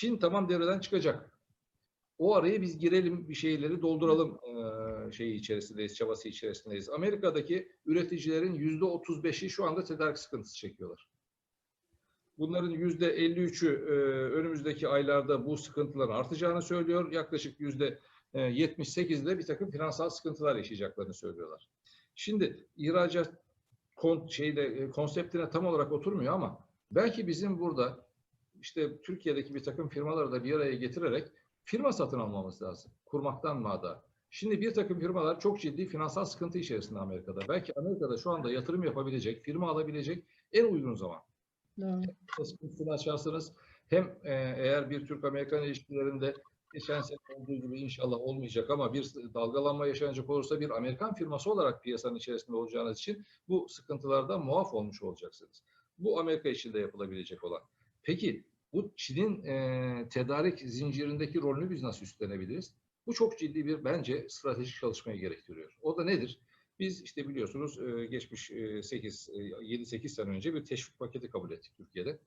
Çin tamam devreden çıkacak. O araya biz girelim bir şeyleri dolduralım eee şeyi içerisindeyiz, çabası içerisindeyiz. Amerika'daki üreticilerin yüzde 35'i şu anda tedarik sıkıntısı çekiyorlar. Bunların yüzde 53'ü eee, önümüzdeki aylarda bu sıkıntıların artacağını söylüyor. Yaklaşık yüzde eee, 78'de bir takım finansal sıkıntılar yaşayacaklarını söylüyorlar. Şimdi ihracat kon, şeyde, e, konseptine tam olarak oturmuyor ama belki bizim burada işte Türkiye'deki bir takım firmaları da bir araya getirerek firma satın almamız lazım. Kurmaktan mada. Şimdi bir takım firmalar çok ciddi finansal sıkıntı içerisinde Amerika'da. Belki Amerika'da şu anda yatırım yapabilecek, firma alabilecek en uygun zaman. Doğru. Sıkıntısını açarsınız. Hem e, eğer bir Türk-Amerikan ilişkilerinde geçen sene olduğu gibi inşallah olmayacak ama bir dalgalanma yaşanacak olursa bir Amerikan firması olarak piyasanın içerisinde olacağınız için bu sıkıntılardan muaf olmuş olacaksınız. Bu Amerika için de yapılabilecek olan. Peki bu Çin'in e, tedarik zincirindeki rolünü biz nasıl üstlenebiliriz? Bu çok ciddi bir bence stratejik çalışmayı gerektiriyor. O da nedir? Biz işte biliyorsunuz e, geçmiş e, 8 e, 7-8 sene önce bir teşvik paketi kabul ettik Türkiye'de.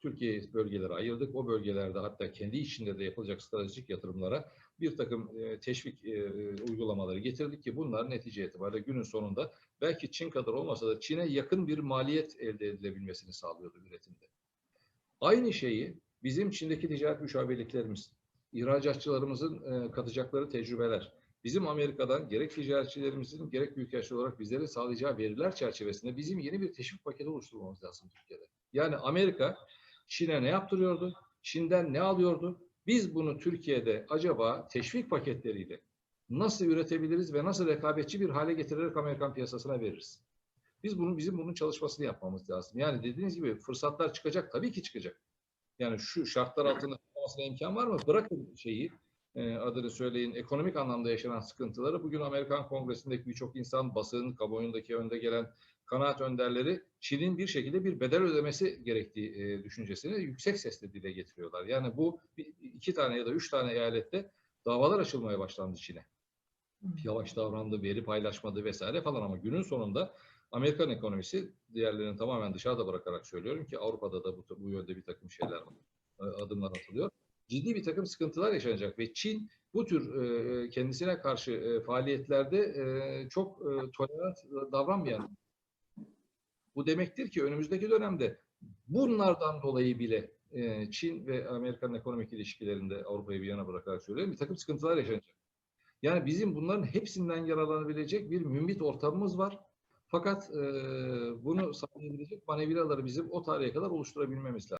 Türkiye bölgelere ayırdık. O bölgelerde hatta kendi içinde de yapılacak stratejik yatırımlara bir takım e, teşvik e, uygulamaları getirdik ki bunlar netice itibariyle günün sonunda belki Çin kadar olmasa da Çin'e yakın bir maliyet elde edilebilmesini sağlıyordu üretimde. Aynı şeyi bizim Çin'deki ticaret müşavirliklerimiz, ihracatçılarımızın e, katacakları tecrübeler, bizim Amerika'dan gerek ticaretçilerimizin gerek büyükelçi olarak bizlere sağlayacağı veriler çerçevesinde bizim yeni bir teşvik paketi oluşturmamız lazım Türkiye'de. Yani Amerika Çin'e ne yaptırıyordu? Çin'den ne alıyordu? Biz bunu Türkiye'de acaba teşvik paketleriyle nasıl üretebiliriz ve nasıl rekabetçi bir hale getirerek Amerikan piyasasına veririz? Biz bunun bizim bunun çalışmasını yapmamız lazım. Yani dediğiniz gibi fırsatlar çıkacak tabii ki çıkacak. Yani şu şartlar altında olmasına imkan var mı? Bırakın şeyi e, adını söyleyin ekonomik anlamda yaşanan sıkıntıları bugün Amerikan Kongresi'ndeki birçok insan basın kamuoyundaki önde gelen kanaat önderleri Çin'in bir şekilde bir bedel ödemesi gerektiği e, düşüncesini yüksek sesle dile getiriyorlar. Yani bu iki tane ya da üç tane eyalette davalar açılmaya başlandı Çin'e. Yavaş davrandı, veri paylaşmadı vesaire falan ama günün sonunda Amerikan ekonomisi diğerlerini tamamen dışarıda bırakarak söylüyorum ki Avrupa'da da bu, bu yönde bir takım şeyler e, adımlar atılıyor. Ciddi bir takım sıkıntılar yaşanacak ve Çin bu tür e, kendisine karşı e, faaliyetlerde e, çok e, tolerant davranmayan bu demektir ki önümüzdeki dönemde bunlardan dolayı bile e, Çin ve Amerikan ekonomik ilişkilerinde Avrupa'yı bir yana bırakarak söylüyorum bir takım sıkıntılar yaşanacak. Yani bizim bunların hepsinden yararlanabilecek bir mümbit ortamımız var. Fakat e, bunu sağlayabilecek manevraları bizim o tarihe kadar oluşturabilmemiz lazım.